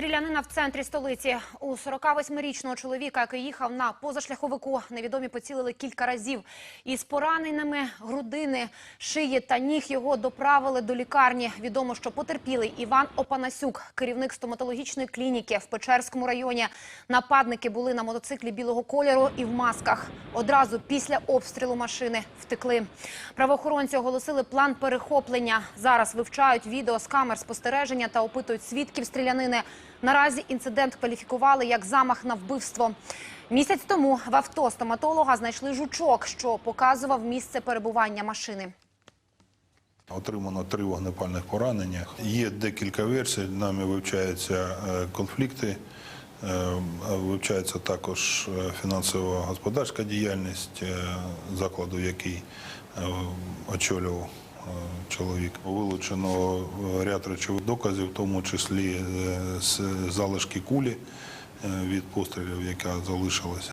Стрілянина в центрі столиці. У 48-річного чоловіка, який їхав на позашляховику, невідомі поцілили кілька разів. Із пораненими грудини, шиї та ніг його доправили до лікарні. Відомо, що потерпілий Іван Опанасюк, керівник стоматологічної клініки в Печерському районі. Нападники були на мотоциклі білого кольору і в масках. Одразу після обстрілу машини втекли. Правоохоронці оголосили план перехоплення. Зараз вивчають відео з камер спостереження та опитують свідків стрілянини. Наразі інцидент кваліфікували як замах на вбивство. Місяць тому в авто стоматолога знайшли жучок, що показував місце перебування машини. Отримано три вогнепальних поранення. Є декілька версій. Нами вивчаються е, конфлікти, е, вивчається також е, фінансово-господарська діяльність закладу, який очолював чоловік. Вилучено е, ряд речових доказів, в тому числі е, залишки кулі е, від пострілів, яка залишилася.